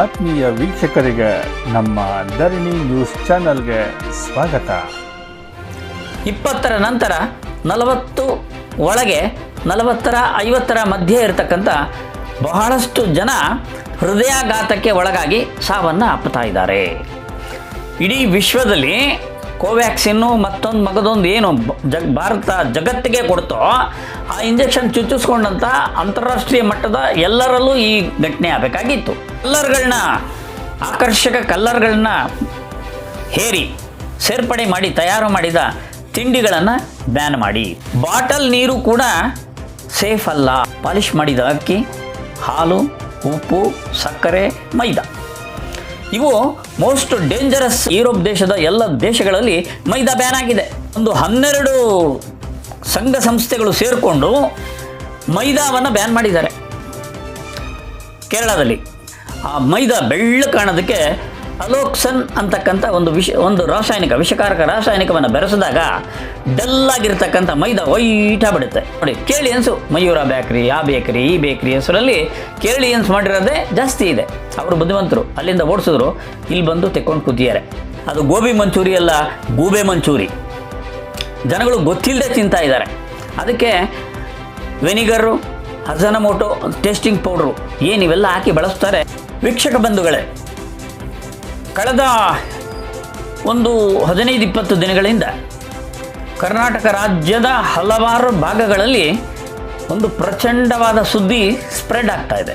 ಆತ್ಮೀಯ ವೀಕ್ಷಕರಿಗೆ ನಮ್ಮ ಧರಣಿ ನ್ಯೂಸ್ ಚಾನಲ್ಗೆ ಸ್ವಾಗತ. ಇಪ್ಪತ್ತರ ನಂತರ ನಲವತ್ತು ಒಳಗೆ ನಲವತ್ತರ, ಐವತ್ತರ ಮಧ್ಯೆ ಇರತಕ್ಕಂಥ ಬಹಳಷ್ಟು ಜನ ಹೃದಯಾಘಾತಕ್ಕೆ ಒಳಗಾಗಿ ಸಾವನ್ನು ಅಪ್ಪುತ್ತಾ ಇದ್ದಾರೆ. ಇಡೀ ವಿಶ್ವದಲ್ಲಿ ಕೋವ್ಯಾಕ್ಸಿನ್ನು ಮತ್ತೊಂದು ಮಗದೊಂದು ಏನು ಜಗ್, ಭಾರತ ಜಗತ್ತಿಗೆ ಕೊಡ್ತೋ, ಆ ಇಂಜೆಕ್ಷನ್ ಚುಚ್ಚಿಸ್ಕೊಂಡಂಥ ಅಂತಾರಾಷ್ಟ್ರೀಯ ಮಟ್ಟದ ಎಲ್ಲರಲ್ಲೂ ಈ ಘಟನೆ ಆಗಬೇಕಾಗಿತ್ತು. ಕಲ್ಲರ್ಗಳನ್ನ, ಆಕರ್ಷಕ ಕಲ್ಲರ್ಗಳನ್ನ ಹೇರಿ, ಸೇರ್ಪಡೆ ಮಾಡಿ, ತಯಾರು ಮಾಡಿದ ತಿಂಡಿಗಳನ್ನು ಬ್ಯಾನ್ ಮಾಡಿ. ಬಾಟಲ್ ನೀರು ಕೂಡ ಸೇಫ್ ಅಲ್ಲ. ಪಾಲಿಷ್ ಮಾಡಿದ ಅಕ್ಕಿ, ಹಾಲು, ಉಪ್ಪು, ಸಕ್ಕರೆ, ಮೈದಾ. ಇವು ಮೋಸ್ಟ್ ಡೇಂಜರಸ್ ಯುರೋಪ್ ದೇಶದ ಎಲ್ಲ ದೇಶಗಳಲ್ಲಿ ಮೈದಾ ಬ್ಯಾನ್ ಆಗಿದೆ. ಒಂದು ಹನ್ನೆರಡು ಸಂಘ ಸಂಸ್ಥೆಗಳು ಸೇರಿಕೊಂಡು ಮೈದಾವನ್ನು ಬ್ಯಾನ್ ಮಾಡಿದ್ದಾರೆ. ಕೇರಳದಲ್ಲಿ. ಆ ಮೈದಾ ಬೆಳ್ಳ ಕಾಣೋದಕ್ಕೆ ಅಲೋಕ್ಸನ್ ಅಂತಕ್ಕಂಥ ಒಂದು ವಿಷ, ಒಂದು ರಾಸಾಯನಿಕ, ವಿಷಕಾರಕ ರಾಸಾಯನಿಕವನ್ನು ಬೆರೆಸಿದಾಗ ಡಲ್ಲಾಗಿರ್ತಕ್ಕಂಥ ಮೈದಾ ವೈಟ್ ಆಗಿಬಿಡುತ್ತೆ. ನೋಡಿ, ಕೇಳಿ ಅನ್ಸು ಮಯೂರ ಬೇಕ್ರಿ ಆ ಬೇಕ್ರಿ, ಈ ಬೇಕ್ರಿ ಹೆಸರಲ್ಲಿ ಕೇಳಿಯನ್ಸ್ ಮಾಡಿರೋದೇ ಜಾಸ್ತಿ ಇದೆ. ಅವರು ಬುದ್ಧಿವಂತರು, ಅಲ್ಲಿಂದ ಓಡಿಸಿದ್ರು, ಇಲ್ಲಿ ಬಂದು ತೆಕ್ಕೊಂಡು ಕೂತಿದ್ದಾರೆ. ಅದು ಗೋಬಿ ಮಂಚೂರಿ ಅಲ್ಲ, ಗೂಬೆ ಮಂಚೂರಿ. ಜನಗಳು ಗೊತ್ತಿಲ್ಲದೆ ತಿಂತಾ ಇದ್ದಾರೆ. ಅದಕ್ಕೆ ವೆನಿಗರು, ಹಸನಮೋಟೋ, ಟೇಸ್ಟಿಂಗ್ ಪೌಡ್ರು ಏನಿವೆಲ್ಲ ಹಾಕಿ ಬಳಸ್ತಾರೆ? ವೀಕ್ಷಕ ಬಂಧುಗಳೇ, ಕಳೆದ ಒಂದು ಹದಿನೈದು ಇಪ್ಪತ್ತು ದಿನಗಳಿಂದ ಕರ್ನಾಟಕ ರಾಜ್ಯದ ಹಲವಾರು ಭಾಗಗಳಲ್ಲಿ ಒಂದು ಪ್ರಚಂಡವಾದ ಸುದ್ದಿ ಸ್ಪ್ರೆಡ್ ಆಗ್ತಾ ಇದೆ.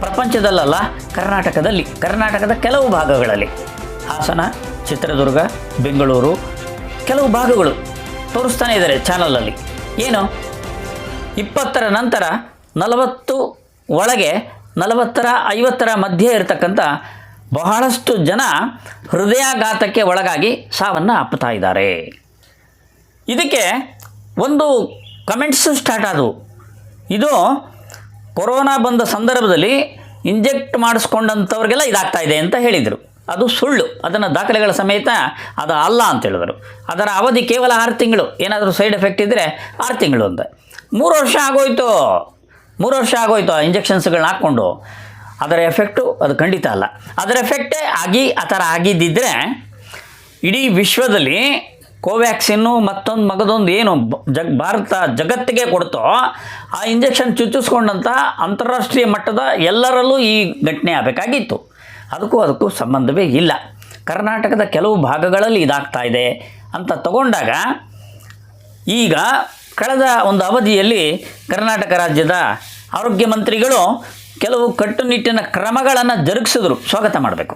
ಪ್ರಪಂಚದಲ್ಲಲ್ಲ, ಕರ್ನಾಟಕದಲ್ಲಿ, ಕರ್ನಾಟಕದ ಕೆಲವು ಭಾಗಗಳಲ್ಲಿ. ಹಾಸನ, ಚಿತ್ರದುರ್ಗ, ಬೆಂಗಳೂರು, ಕೆಲವು ಭಾಗಗಳು ತೋರಿಸ್ತಾನೆ ಇದ್ದಾರೆ ಚಾನಲಲ್ಲಿ. ಏನು? ಇಪ್ಪತ್ತರ ನಂತರ ನಲವತ್ತು ಒಳಗೆ ನಲವತ್ತರ, ಐವತ್ತರ ಮಧ್ಯೆ ಇರತಕ್ಕಂಥ ಬಹಳಷ್ಟು ಜನ ಹೃದಯಾಘಾತಕ್ಕೆ ಒಳಗಾಗಿ ಸಾವನ್ನು ಅಪ್ಪುತ್ತಾ ಇದ್ದಾರೆ. ಇದಕ್ಕೆ ಒಂದು ಕಮೆಂಟ್ಸು ಸ್ಟಾರ್ಟ್ ಆದವು. ಇದು ಕೊರೋನಾ ಬಂದ ಸಂದರ್ಭದಲ್ಲಿ ಇಂಜೆಕ್ಟ್ ಮಾಡಿಸ್ಕೊಂಡಂಥವ್ರಿಗೆಲ್ಲ ಇದಾಗ್ತಾ ಇದೆ ಅಂತ ಹೇಳಿದರು. ಅದು ಸುಳ್ಳು. ಅದನ್ನು ದಾಖಲೆಗಳ ಸಮೇತ ಅದು ಅಲ್ಲ ಅಂತ ಹೇಳಿದರು. ಅದರ ಅವಧಿ ಕೇವಲ ಆರು ತಿಂಗಳು. ಏನಾದರೂ ಸೈಡ್ ಎಫೆಕ್ಟ್ ಇದ್ದರೆ ಆರು ತಿಂಗಳು ಅಂತ. ಮೂರು ವರ್ಷ ಆಗೋಯ್ತು? ಮೂರು ವರ್ಷ ಆಗೋಯ್ತು ಆ ಇಂಜೆಕ್ಷನ್ಸ್ಗಳನ್ನ ಹಾಕ್ಕೊಂಡು. ಅದರ ಎಫೆಕ್ಟು ಅದು ಖಂಡಿತ ಅಲ್ಲ. ಅದರ ಎಫೆಕ್ಟೇ ಆಗಿ, ಆ ಥರ ಆಗಿದ್ದಿದ್ರೆ ಇಡೀ ವಿಶ್ವದಲ್ಲಿ ಕೋವ್ಯಾಕ್ಸಿನ್ನು ಮತ್ತೊಂದು ಮಗದೊಂದು ಏನು ಜಗ್ ಭಾರತ ಜಗತ್ತಿಗೆ ಕೊಡ್ತೋ, ಆ ಇಂಜೆಕ್ಷನ್ ಚುಚ್ಚಿಸ್ಕೊಂಡಂಥ ಅಂತಾರಾಷ್ಟ್ರೀಯ ಮಟ್ಟದ ಎಲ್ಲರಲ್ಲೂ ಈ ಘಟನೆ ಆಗಬೇಕಾಗಿತ್ತು. ಅದಕ್ಕೂ ಅದಕ್ಕೂ ಸಂಬಂಧವೇ ಇಲ್ಲ. ಕರ್ನಾಟಕದ ಕೆಲವು ಭಾಗಗಳಲ್ಲಿ ಇದಾಗ್ತಾ ಇದೆ ಅಂತ ತಗೊಂಡಾಗ ಈಗ ಕಳೆದ ಒಂದು ಅವಧಿಯಲ್ಲಿ ಕರ್ನಾಟಕ ರಾಜ್ಯದ ಆರೋಗ್ಯ ಮಂತ್ರಿಗಳು ಕೆಲವು ಕಟ್ಟುನಿಟ್ಟಿನ ಕ್ರಮಗಳನ್ನು ಜರುಗಿಸಿದ್ರು. ಸ್ವಾಗತ ಮಾಡಬೇಕು.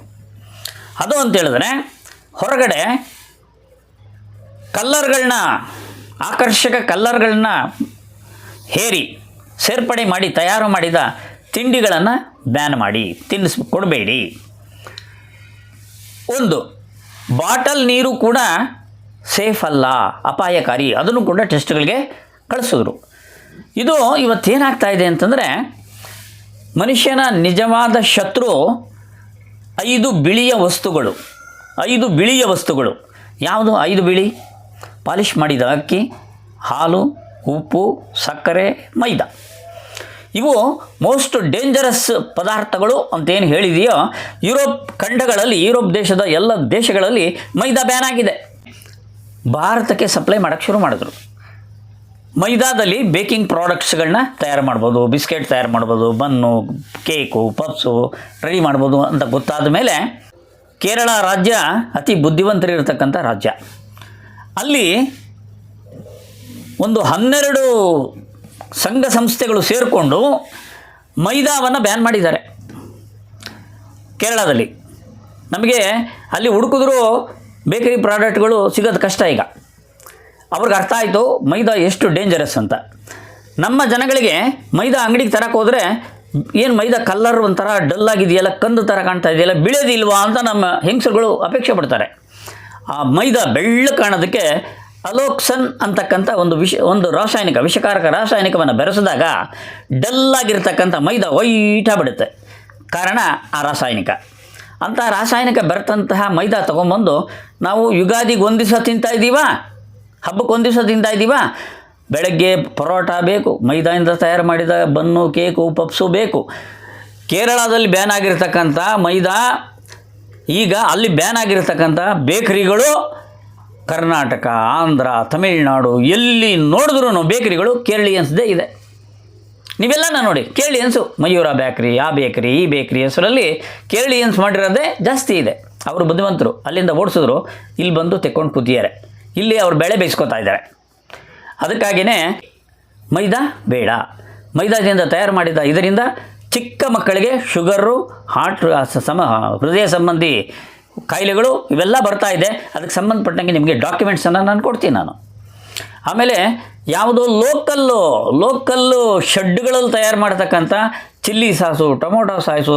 ಅದು ಅಂತೇಳಿದ್ರೆ ಹೊರಗಡೆ ಕಲ್ಲರ್ಗಳನ್ನ, ಆಕರ್ಷಕ ಕಲ್ಲರ್ಗಳನ್ನ ಹೇರಿ, ಸೇರ್ಪಡೆ ಮಾಡಿ, ತಯಾರು ಮಾಡಿದ ತಿಂಡಿಗಳನ್ನು ಬ್ಯಾನ್ ಮಾಡಿ, ತಿನ್ನಿಸ್, ಕೊಡಬೇಡಿ. ಒಂದು, ಬಾಟಲ್ ನೀರು ಕೂಡ ಸೇಫ್ ಅಲ್ಲ, ಅಪಾಯಕಾರಿ, ಅದನ್ನು ಕೂಡ ಟೆಸ್ಟ್ಗಳಿಗೆ ಕಳಿಸಿದ್ರು. ಇದು ಇವತ್ತೇನಾಗ್ತಾ ಇದೆ ಅಂತಂದರೆ, ಮನುಷ್ಯನ ನಿಜವಾದ ಶತ್ರು ಐದು ಬಿಳಿಯ ವಸ್ತುಗಳು, ಐದು ಬಿಳಿಯ ವಸ್ತುಗಳು. ಯಾವುದು? ಐದು ಬಿಳಿ. ಪಾಲಿಷ್ ಮಾಡಿದ ಅಕ್ಕಿ, ಹಾಲು, ಉಪ್ಪು, ಸಕ್ಕರೆ, ಮೈದಾ. ಇವು ಮೋಸ್ಟ್ ಡೇಂಜರಸ್ ಪದಾರ್ಥಗಳು ಅಂತೇನು ಹೇಳಿದೆಯೋ, ಯುರೋಪ್ ಖಂಡಗಳಲ್ಲಿ, ಯುರೋಪ್ ದೇಶದ ಎಲ್ಲ ದೇಶಗಳಲ್ಲಿ ಮೈದಾ ಬ್ಯಾನ್ ಆಗಿದೆ. ಭಾರತಕ್ಕೆ ಸಪ್ಲೈ ಮಾಡೋಕ್ಕೆ ಶುರು ಮಾಡಿದ್ರು. ಮೈದಾದಲ್ಲಿ ಬೇಕಿಂಗ್ ಪ್ರಾಡಕ್ಟ್ಸ್ಗಳನ್ನ ತಯಾರು ಮಾಡ್ಬೋದು ಬಿಸ್ಕೆಟ್ ತಯಾರು ಮಾಡ್ಬೋದು, ಬನ್ನು ಕೇಕು ಪಪ್ಸು ರೆಡಿ ಮಾಡ್ಬೋದು ಅಂತ ಗೊತ್ತಾದ ಮೇಲೆ ಕೇರಳ ರಾಜ್ಯ ಅತಿ ಬುದ್ಧಿವಂತರಿರ್ತಕ್ಕಂಥ ರಾಜ್ಯ. ಅಲ್ಲಿ ಒಂದು ಹನ್ನೆರಡು ಸಂಘ ಸಂಸ್ಥೆಗಳು ಸೇರಿಕೊಂಡು ಮೈದಾವನ್ನು ಬ್ಯಾನ್ ಮಾಡಿದ್ದಾರೆ. ಕೇರಳದಲ್ಲಿ. ನಮಗೆ ಅಲ್ಲಿ ಹುಡುಕಿದ್ರೂ ಬೇಕರಿ ಪ್ರಾಡಕ್ಟ್ಗಳು ಸಿಗೋದು ಕಷ್ಟ ಈಗ. ಅವ್ರಿಗೆ ಅರ್ಥ ಆಯಿತು, ಮೈದಾ ಎಷ್ಟು ಡೇಂಜರಸ್ ಅಂತ. ನಮ್ಮ ಜನಗಳಿಗೆ ಮೈದಾ ಅಂಗಡಿಗೆ ತರಕ್ಕೆ ಹೋದರೆ ಏನು ಮೈದಾ ಕಲ್ಲರ್ ಒಂಥರ ಡಲ್ ಆಗಿದೆಯಲ್ಲ, ಕಂದು ಥರ ಕಾಣ್ತಾ ಇದೆಯಲ್ಲ, ಬಿಳೋದಿಲ್ವಾ ಅಂತ ನಮ್ಮ ಹೆಂಗಸರುಗಳು ಅಪೇಕ್ಷೆ ಪಡ್ತಾರೆ. ಆ ಮೈದಾ ಬೆಳ್ಳು ಕಾಣೋದಕ್ಕೆ ಅಲೋಕ್ಸನ್ ಅಂತಕ್ಕಂಥ ಒಂದು ವಿಷ, ಒಂದು ರಾಸಾಯನಿಕ, ವಿಷಕಾರಕ ರಾಸಾಯನಿಕವನ್ನು ಬೆರೆಸಿದಾಗ ಡಲ್ಲಾಗಿರ್ತಕ್ಕಂಥ ಮೈದಾ ವೈಟ್ ಬಿಡುತ್ತೆ. ಕಾರಣ ಆ ರಾಸಾಯನಿಕ. ಅಂಥ ರಾಸಾಯನಿಕ ಬೆರೆತಂತಹ ಮೈದಾ ತೊಗೊಂಬಂದು ನಾವು ಯುಗಾದಿಗೆ ಒಂದು ದಿವಸ ತಿಂತಾ ಇದ್ದೀವಾ ಹಬ್ಬಕ್ಕೆ ಒಂದು ದಿವಸ ತಿಂತಾ ಇದ್ದೀವಾ ಬೆಳಗ್ಗೆ ಪರೋಟ ಬೇಕು, ಮೈದಾಯಿಂದ ತಯಾರು ಮಾಡಿದ ಬನ್ನು, ಕೇಕು, ಪಪ್ಸು ಬೇಕು. ಕೇರಳದಲ್ಲಿ ಬ್ಯಾನ್ ಆಗಿರ್ತಕ್ಕಂಥ ಮೈದಾ ಈಗ ಅಲ್ಲಿ ಬ್ಯಾನ್ ಆಗಿರ್ತಕ್ಕಂಥ ಬೇಕರಿಗಳು ಕರ್ನಾಟಕ, ಆಂಧ್ರ, ತಮಿಳುನಾಡು ಎಲ್ಲಿ ನೋಡಿದ್ರೂ ಬೇಕರಿಗಳು ಕೇರಳೀಯನ್ಸ್ದೇ ಇದೆ. ನೀವೆಲ್ಲ ನೋಡಿ, ಕೇಳಿ ಅನ್ಸು ಮಯೂರ ಬೇಕ್ರಿ ಆ ಬೇಕ್ರಿ, ಈ ಬೇಕ್ರಿ ಹೆಸರಲ್ಲಿ ಕೇರಳಿಯನ್ಸ್ ಮಾಡಿರೋದೇ ಜಾಸ್ತಿ ಇದೆ. ಅವರು ಬುದ್ಧಿವಂತರು, ಅಲ್ಲಿಂದ ಓಡಿಸಿದ್ರು, ಇಲ್ಲಿ ಬಂದು ತೆಕ್ಕೊಂಡು ಕೂತಿದ್ದಾರೆ. ಇಲ್ಲಿ ಅವ್ರು ಬೆಳೆ ಬೇಯಿಸ್ಕೊತಾ ಇದ್ದಾರೆ. ಅದಕ್ಕಾಗಿಯೇ ಮೈದಾ ಬೇಡ. ಮೈದಾದಿಂದ ತಯಾರು ಮಾಡಿದ ಇದರಿಂದ ಚಿಕ್ಕ ಮಕ್ಕಳಿಗೆ ಶುಗರು ಹಾರ್ಟ್ ಸಮ, ಹೃದಯ ಸಂಬಂಧಿ ಕಾಯಿಲೆಗಳು ಇವೆಲ್ಲ ಬರ್ತಾ ಇದೆ. ಅದಕ್ಕೆ ಸಂಬಂಧಪಟ್ಟಂಗೆ ನಿಮಗೆ ಡಾಕ್ಯುಮೆಂಟ್ಸನ್ನು ನಾನು ಕೊಡ್ತೀನಿ ನಾನು. ಆಮೇಲೆ ಯಾವುದೋ ಲೋಕಲ್ಲು ಲೋಕಲ್ಲು ಶೆಡ್ಗಳಲ್ಲಿ ತಯಾರು ಮಾಡ್ತಕ್ಕಂಥ chilli sauce, tomato sauce,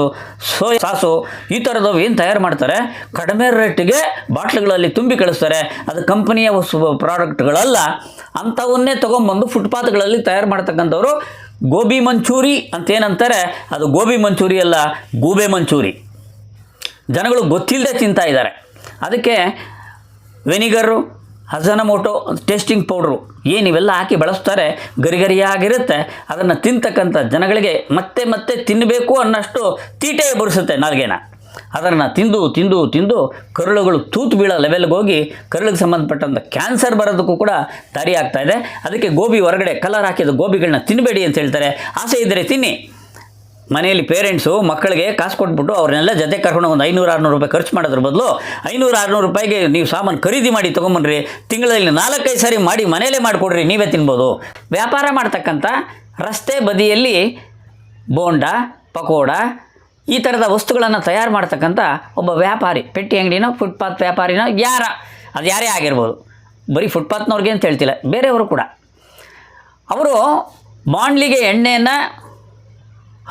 soya sauce, ಈ ಥರದವು ಏನು ತಯಾರು ಮಾಡ್ತಾರೆ? ಕಡಿಮೆ ರೇಟಿಗೆ ಬಾಟ್ಲುಗಳಲ್ಲಿ ತುಂಬಿ ಕಳಿಸ್ತಾರೆ. ಅದು ಕಂಪನಿಯ ಪ್ರಾಡಕ್ಟ್ಗಳಲ್ಲ. ಅಂಥವನ್ನೇ ತೊಗೊಂಬಂದು ಫುಟ್ಪಾತ್ಗಳಲ್ಲಿ ತಯಾರು ಮಾಡ್ತಕ್ಕಂಥವ್ರು ಗೋಬಿ ಮಂಚೂರಿ ಅಂತ ಏನಂತಾರೆ ಅದು ಗೋಬಿ ಮಂಚೂರಿ ಅಲ್ಲ, ಗೂಬೆ ಮಂಚೂರಿ. ಜನಗಳು ಗೊತ್ತಿಲ್ಲದೆ ತಿಂತಾ ಇದ್ದಾರೆ. ಅದಕ್ಕೆ ವೆನಿಗರು ಹಸನಮೋಟೋ ಟೇಸ್ಟಿಂಗ್ ಪೌಡ್ರು. ಏನು ಇವೆಲ್ಲ ಹಾಕಿ ಬಳಸ್ತಾರೆ, ಗರಿಗರಿಯಾಗಿರುತ್ತೆ. ಅದನ್ನು ತಿಂತಕ್ಕಂಥ ಜನಗಳಿಗೆ ಮತ್ತೆ ಮತ್ತೆ ತಿನ್ನಬೇಕು ಅನ್ನೋಷ್ಟು ತೀಟೆ ಬರಿಸುತ್ತೆ ನಾಲ್ಗೇನ. ಅದನ್ನು ತಿಂದು ತಿಂದು ತಿಂದು ಕರುಳುಗಳು ತೂತು ಬೀಳೋ ಲೆವೆಲ್ಗೆ ಹೋಗಿ ಕರುಳಿಗೆ ಸಂಬಂಧಪಟ್ಟಂಥ ಕ್ಯಾನ್ಸರ್ ಬರೋದಕ್ಕೂ ಕೂಡ ದಾರಿ ಆಗ್ತಾ ಇದೆ. ಅದಕ್ಕೆ ಗೋಬಿ ಹೊರಗಡೆ ಕಲರ್ ಹಾಕಿದ ಗೋಬಿಗಳನ್ನ ತಿನ್ನಬೇಡಿ ಅಂತ ಹೇಳ್ತಾರೆ. ಆಸೆ ಇದ್ದರೆ ತಿನ್ನಿ. ಮನೆಯಲ್ಲಿ ಪೇರೆಂಟ್ಸು ಮಕ್ಕಳಿಗೆ ಕಾಸು ಕೊಟ್ಬಿಟ್ಟು ಅವ್ರನ್ನೆಲ್ಲ ಜೊತೆ ಕರ್ಕೊಂಡು ಒಂದು ಐನೂರು ಆರುನೂರು ರೂಪಾಯಿ ಖರ್ಚು ಮಾಡೋದ್ರ ಬದಲು ಐನೂರು ಆರುನೂರು ರೂಪಾಯಿಗೆ ನೀವು ಸಾಮಾನು ಖರೀದಿ ಮಾಡಿ ತೊಗೊಂಬನ್ರಿ. ತಿಂಗಳಲ್ಲಿ ನಾಲ್ಕೈದು ಸಾರಿ ಮಾಡಿ ಮನೆಯಲ್ಲೇ ಮಾಡಿಕೊಡ್ರಿ, ನೀವೇ ತಿನ್ಬೋದು. ವ್ಯಾಪಾರ ಮಾಡ್ತಕ್ಕಂಥ ರಸ್ತೆ ಬದಿಯಲ್ಲಿ ಬೋಂಡ, ಪಕೋಡ, ಈ ಥರದ ವಸ್ತುಗಳನ್ನು ತಯಾರು ಮಾಡ್ತಕ್ಕಂಥ ಒಬ್ಬ ವ್ಯಾಪಾರಿ, ಪೆಟ್ಟಿ ಅಂಗಡಿನೋ ಫುಟ್ಪಾತ್ ವ್ಯಾಪಾರಿನೋ ಯಾರ? ಅದು ಯಾರೇ ಆಗಿರ್ಬೋದು. ಬರೀ ಫುಟ್ಪಾತ್ನವ್ರಿಗೆ ಅಂತ ಹೇಳ್ತಿಲ್ಲ, ಬೇರೆಯವರು ಕೂಡ. ಅವರು ಬಾಂಡ್ಲಿಗೆ ಎಣ್ಣೆಯನ್ನು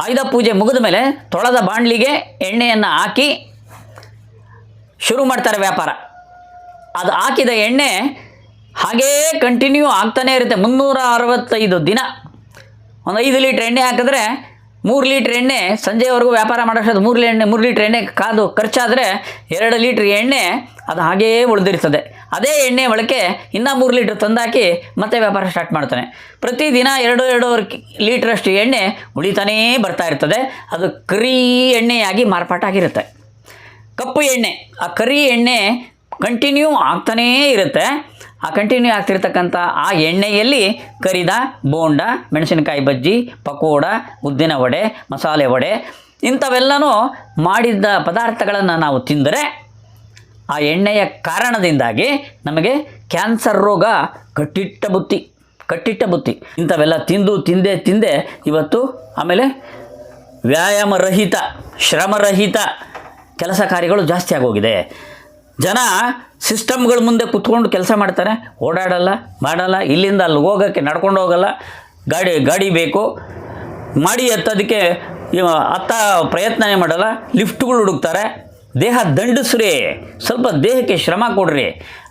ಆಯುಧ ಪೂಜೆ ಮುಗಿದ ಮೇಲೆ ತೊಳೆದ ಬಾಣಲಿಗೆ ಎಣ್ಣೆಯನ್ನು ಹಾಕಿ ಶುರು ಮಾಡ್ತಾರೆ ವ್ಯಾಪಾರ. ಅದು ಹಾಕಿದ ಎಣ್ಣೆ ಹಾಗೇ ಕಂಟಿನ್ಯೂ ಆಗ್ತಾನೇ ಇರುತ್ತೆ. ಮುನ್ನೂರ ಅರವತ್ತೈದು ದಿನ. ಒಂದು ಐದು ಲೀಟ್ರ್ ಎಣ್ಣೆ ಹಾಕಿದ್ರೆ ಮೂರು ಲೀಟ್ರ್ ಎಣ್ಣೆ, ಸಂಜೆವರೆಗೂ ವ್ಯಾಪಾರ ಮಾಡೋಷ್ಟು ಮೂರು ಎಣ್ಣೆ, ಮೂರು ಲೀಟ್ರ್ ಎಣ್ಣೆ ಕಾದು ಖರ್ಚಾದರೆ ಎರಡು ಲೀಟ್ರ್ ಎಣ್ಣೆ ಅದು ಹಾಗೇ ಉಳಿದಿರ್ತದೆ. ಅದೇ ಎಣ್ಣೆ ಬಳಕೆ ಇನ್ನೂ ಮೂರು ಲೀಟ್ರ್ ತಂದಾಕಿ ಮತ್ತೆ ವ್ಯಾಪಾರ ಸ್ಟಾರ್ಟ್ ಮಾಡ್ತಾನೆ. ಪ್ರತಿದಿನ ಎರಡು, ಎರಡೂವರೆ ಲೀಟ್ರಷ್ಟು ಎಣ್ಣೆ ಉಳಿತಾನೇ ಬರ್ತಾ ಇರ್ತದೆ. ಅದು ಕರಿ ಎಣ್ಣೆಯಾಗಿ ಮಾರ್ಪಾಟ ಆಗಿರುತ್ತೆ. ಕಪ್ಪು ಎಣ್ಣೆ, ಆ ಕರಿ ಎಣ್ಣೆ ಕಂಟಿನ್ಯೂ ಆಗ್ತಾನೇ ಇರುತ್ತೆ. ಆ ಕಂಟಿನ್ಯೂ ಆಗ್ತಿರ್ತಕ್ಕಂಥ ಆ ಎಣ್ಣೆಯಲ್ಲಿ ಕರಿದ ಬೋಂಡ, ಮೆಣಸಿನಕಾಯಿ ಬಜ್ಜಿ, ಪಕೋಡ, ಉದ್ದಿನ ವಡೆ, ಮಸಾಲೆ ವಡೆ, ಇಂಥವೆಲ್ಲನೂ ಮಾಡಿದ್ದ ಪದಾರ್ಥಗಳನ್ನು ನಾವು ತಿಂದರೆ ಆ ಎಣ್ಣೆಯ ಕಾರಣದಿಂದಾಗಿ ನಮಗೆ ಕ್ಯಾನ್ಸರ್ ರೋಗ ಕಟ್ಟಿಟ್ಟ ಬುತ್ತಿ ಕಟ್ಟಿಟ್ಟ ಬುತ್ತಿ. ಇಂಥವೆಲ್ಲ ತಿಂದು, ತಿಂದೆ ತಿಂದೆ ಇವತ್ತು ಆಮೇಲೆ ವ್ಯಾಯಾಮರಹಿತ, ಶ್ರಮರಹಿತ ಕೆಲಸ ಕಾರ್ಯಗಳು ಜಾಸ್ತಿ ಆಗೋಗಿದೆ. ಜನ ಸಿಸ್ಟಮ್ಗಳ ಮುಂದೆ ಕುತ್ಕೊಂಡು ಕೆಲಸ ಮಾಡ್ತಾರೆ. ಓಡಾಡಲ್ಲ, ಮಾಡಲ್ಲ, ಇಲ್ಲಿಂದ ಅಲ್ಲಿ ಹೋಗೋಕ್ಕೆ ನಡ್ಕೊಂಡು ಹೋಗಲ್ಲ. ಗಾಡಿ ಗಾಡಿ ಬೇಕು. ಮಾಡಿ ಎತ್ತೋದಕ್ಕೆ ಅತ್ತ ಪ್ರಯತ್ನನೇ ಮಾಡಲ್ಲ. ಲಿಫ್ಟ್ಗಳು ಹುಡುಕ್ತಾರೆ. ದೇಹ ದಂಡಿಸ್ರಿ. ಸ್ವಲ್ಪ ದೇಹಕ್ಕೆ ಶ್ರಮ ಕೊಡ್ರಿ.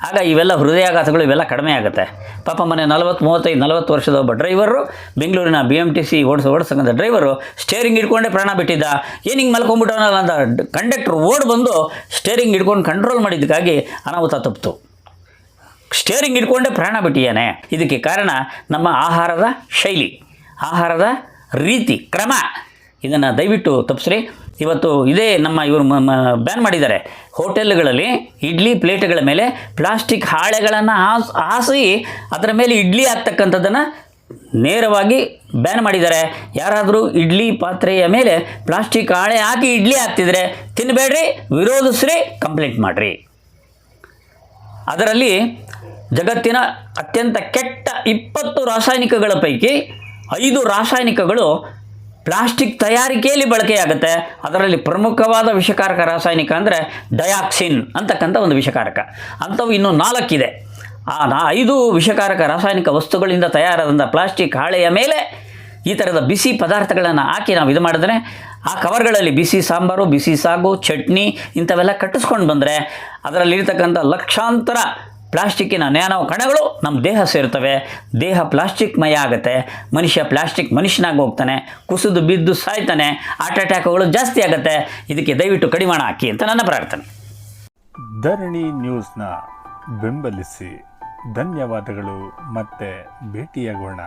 ಆಗ ಇವೆಲ್ಲ ಹೃದಯಾಘಾತಗಳು ಇವೆಲ್ಲ ಕಡಿಮೆ ಆಗುತ್ತೆ. ಪಾಪ ಮನೆ ನಲವತ್ತು, ಮೂವತ್ತೈದು, ನಲವತ್ತು ವರ್ಷದ ಒಬ್ಬ ಡ್ರೈವರು ಬೆಂಗಳೂರಿನ ಬಿ ಎಂ ಟಿ ಸಿ ಓಡಿಸ ಓಡಿಸ್ತಕ್ಕಂಥ ಡ್ರೈವರು ಸ್ಟೇರಿಂಗ್ ಹಿಡ್ಕೊಂಡೇ ಪ್ರಾಣ ಬಿಟ್ಟಿದ್ದ. ಏನು ಹಿಂಗೆ ಮಲ್ಕೊಂಡ್ಬಿಟ್ಟವನಲ್ಲ ಅಂತ ಕಂಡಕ್ಟ್ರ್ ಓಡ್ ಬಂದು ಸ್ಟೇರಿಂಗ್ ಹಿಡ್ಕೊಂಡು ಕಂಟ್ರೋಲ್ ಮಾಡಿದ್ದಕ್ಕಾಗಿ ಅನಾಹುತ ತಪ್ಪಿತು. ಸ್ಟೇರಿಂಗ್ ಹಿಡ್ಕೊಂಡೇ ಪ್ರಾಣ ಬಿಟ್ಟಿದ್ದಾನೆ ಇದಕ್ಕೆ ಕಾರಣ ನಮ್ಮ ಆಹಾರದ ಶೈಲಿ, ಆಹಾರದ ರೀತಿ, ಕ್ರಮ. ಇದನ್ನು ದಯವಿಟ್ಟು ತಪ್ಪಿಸ್ರಿ ಇವತ್ತು ಇದೇ ನಮ್ಮ ಇವರು ಬ್ಯಾನ್ ಮಾಡಿದ್ದಾರೆ. ಹೋಟೆಲ್ಗಳಲ್ಲಿ ಇಡ್ಲಿ ಪ್ಲೇಟ್ಗಳ ಮೇಲೆ ಪ್ಲಾಸ್ಟಿಕ್ ಹಾಳೆಗಳನ್ನು ಹಾಸ್, ಹಾಸಿ ಅದರ ಮೇಲೆ ಇಡ್ಲಿ ಹಾಕ್ತಕ್ಕಂಥದ್ದನ್ನು ನೇರವಾಗಿ ಬ್ಯಾನ್ ಮಾಡಿದ್ದಾರೆ. ಯಾರಾದರೂ ಇಡ್ಲಿ ಪಾತ್ರೆಯ ಮೇಲೆ ಪ್ಲಾಸ್ಟಿಕ್ ಹಾಳೆ ಹಾಕಿ ಇಡ್ಲಿ ಹಾಕ್ತಿದ್ರೆ ತಿನ್ನಬೇಡ್ರಿ ವಿರೋಧಿಸ್ರಿ, ಕಂಪ್ಲೇಂಟ್ ಮಾಡಿರಿ. ಅದರಲ್ಲಿ ಜಗತ್ತಿನ ಅತ್ಯಂತ ಕೆಟ್ಟ ಇಪ್ಪತ್ತು ರಾಸಾಯನಿಕಗಳ ಪೈಕಿ ಐದು ರಾಸಾಯನಿಕಗಳು ಪ್ಲಾಸ್ಟಿಕ್ ತಯಾರಿಕೆಯಲ್ಲಿ ಬಳಕೆಯಾಗುತ್ತೆ. ಅದರಲ್ಲಿ ಪ್ರಮುಖವಾದ ವಿಷಕಾರಕ ರಾಸಾಯನಿಕ ಅಂದರೆ ಡಯಾಕ್ಸಿನ್ ಅಂತಕ್ಕಂಥ ಒಂದು ವಿಷಕಾರಕ. ಅಂಥವು ಇನ್ನೂ ನಾಲ್ಕಿದೆ. ಆ ನಾ ಐದು ವಿಷಕಾರಕ ರಾಸಾಯನಿಕ ವಸ್ತುಗಳಿಂದ ತಯಾರಾದಂಥ ಪ್ಲಾಸ್ಟಿಕ್ ಹಾಳೆಯ ಮೇಲೆ ಈ ಥರದ ಬಿಸಿ ಪದಾರ್ಥಗಳನ್ನು ಹಾಕಿ ನಾವು ಇದು ಮಾಡಿದ್ರೆ ಆ ಕವರ್ಗಳಲ್ಲಿ ಬಿಸಿ ಸಾಂಬಾರು, ಬಿಸಿ ಸಾಗು, ಚಟ್ನಿ ಇಂಥವೆಲ್ಲ ಕಟ್ಟಿಸ್ಕೊಂಡು ಬಂದರೆ ಅದರಲ್ಲಿರ್ತಕ್ಕಂಥ ಲಕ್ಷಾಂತರ ಪ್ಲಾಸ್ಟಿಕ್ಕಿನ ನ್ಯಾನೋ ಕಣಗಳು ನಮ್ಮ ದೇಹ ಸೇರ್ತವೆ. ದೇಹ ಪ್ಲಾಸ್ಟಿಕ್ ಮಯ ಆಗುತ್ತೆ. ಮನುಷ್ಯ ಪ್ಲಾಸ್ಟಿಕ್ ಮನುಷ್ಯನಾಗಿ ಹೋಗ್ತಾನೆ. ಕುಸಿದು, ಬಿದ್ದು ಸಾಯ್ತಾನೆ. ಹಾರ್ಟ್ ಅಟ್ಯಾಕ್ಗಳು ಜಾಸ್ತಿ ಆಗುತ್ತೆ. ಇದಕ್ಕೆ ದಯವಿಟ್ಟು ಕಡಿವಾಣ ಹಾಕಿ ಅಂತ ನನ್ನ ಪ್ರಾರ್ಥನೆ. ಧರಣಿ ನ್ಯೂಸ್ನ ಬೆಂಬಲಿಸಿ. ಧನ್ಯವಾದಗಳು. ಮತ್ತೆ ಭೇಟಿಯಾಗೋಣ.